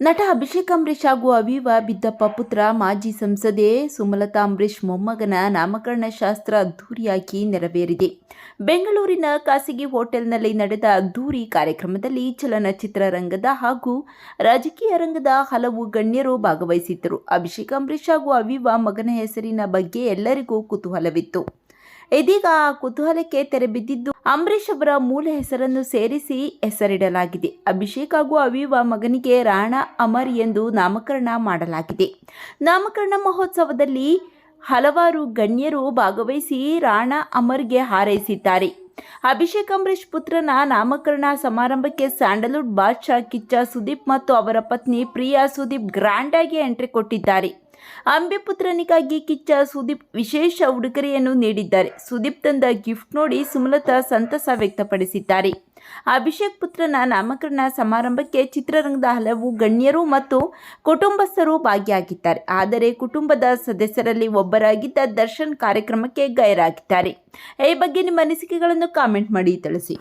ನಟ ಅಭಿಷೇಕ್ ಅಂಬರೀಷ್ ಹಾಗೂ ಅವಿವ ಬಿದ್ದಪ್ಪ ಪುತ್ರ ಮಾಜಿ ಸಂಸದೆ ಸುಮಲತಾ ಅಂಬರೀಷ್ ಮೊಮ್ಮಗನ ನಾಮಕರಣ ಶಾಸ್ತ್ರ ಅದ್ದೂರಿಯಾಗಿ ನೆರವೇರಿದೆ. ಬೆಂಗಳೂರಿನ ಖಾಸಗಿ ಹೋಟೆಲ್ನಲ್ಲಿ ನಡೆದ ಅದ್ದೂರಿ ಕಾರ್ಯಕ್ರಮದಲ್ಲಿ ಚಲನಚಿತ್ರ ರಂಗದ ಹಾಗೂ ರಾಜಕೀಯ ರಂಗದ ಹಲವು ಗಣ್ಯರು ಭಾಗವಹಿಸಿದ್ದರು. ಅಭಿಷೇಕ್ ಅಂಬರೀಷ್ ಹಾಗೂ ಅವಿವ ಮಗನ ಹೆಸರಿನ ಬಗ್ಗೆ ಎಲ್ಲರಿಗೂ ಕುತೂಹಲವಿತ್ತು. ಇದೀಗ ಆ ಕುತೂಹಲಕ್ಕೆ ತೆರೆ ಬಿದ್ದಿದ್ದು ಅಂಬರೀಷ್ ಅವರ ಮೂಲ ಹೆಸರನ್ನು ಸೇರಿಸಿ ಹೆಸರಿಡಲಾಗಿದೆ. ಅಭಿಷೇಕ್ ಹಾಗೂ ಅವಿವ ಮಗನಿಗೆ ರಾಣಾ ಅಮರ್ ಎಂದು ನಾಮಕರಣ ಮಾಡಲಾಗಿದೆ. ನಾಮಕರಣ ಮಹೋತ್ಸವದಲ್ಲಿ ಹಲವಾರು ಗಣ್ಯರು ಭಾಗವಹಿಸಿ ರಾಣಾ ಅಮರ್ಗೆ ಹಾರೈಸಿದ್ದಾರೆ. ಅಭಿಷೇಕ್ ಅಂಬರೀಷ್ ಪುತ್ರನ ನಾಮಕರಣ ಸಮಾರಂಭಕ್ಕೆ ಸ್ಯಾಂಡಲ್ವುಡ್ ಬಾದ್ಶಾ ಕಿಚ್ಚ ಸುದೀಪ್ ಮತ್ತು ಅವರ ಪತ್ನಿ ಪ್ರಿಯಾ ಸುದೀಪ್ ಗ್ರ್ಯಾಂಡ್ ಆಗಿ ಎಂಟ್ರಿ ಕೊಟ್ಟಿದ್ದಾರೆ. ಅಂಬಿ ಪುತ್ರನಿಗಾಗಿ ಕಿಚ್ಚ ಸುದೀಪ್ ವಿಶೇಷ ಉಡುಗೊರೆಯನ್ನು ನೀಡಿದ್ದಾರೆ. ಸುದೀಪ್ ತಂದ ಗಿಫ್ಟ್ ನೋಡಿ ಸುಮಲತಾ ಸಂತಸ ವ್ಯಕ್ತಪಡಿಸಿದ್ದಾರೆ. ಅಭಿಷೇಕ್ ಪುತ್ರನ ನಾಮಕರಣ ಸಮಾರಂಭಕ್ಕೆ ಚಿತ್ರರಂಗದ ಹಲವು ಗಣ್ಯರು ಮತ್ತು ಕುಟುಂಬಸ್ಥರು ಭಾಗಿಯಾಗಿದ್ದಾರೆ. ಆದರೆ ಕುಟುಂಬದ ಸದಸ್ಯರಲ್ಲಿ ಒಬ್ಬರಾಗಿದ್ದ ದರ್ಶನ್ ಕಾರ್ಯಕ್ರಮಕ್ಕೆ ಗೈರಾಗಿದ್ದಾರೆ. ಈ ಬಗ್ಗೆ ನಿಮ್ಮ ಅನಿಸಿಕೆಗಳನ್ನು ಕಾಮೆಂಟ್ ಮಾಡಿ ತಿಳಿಸಿ.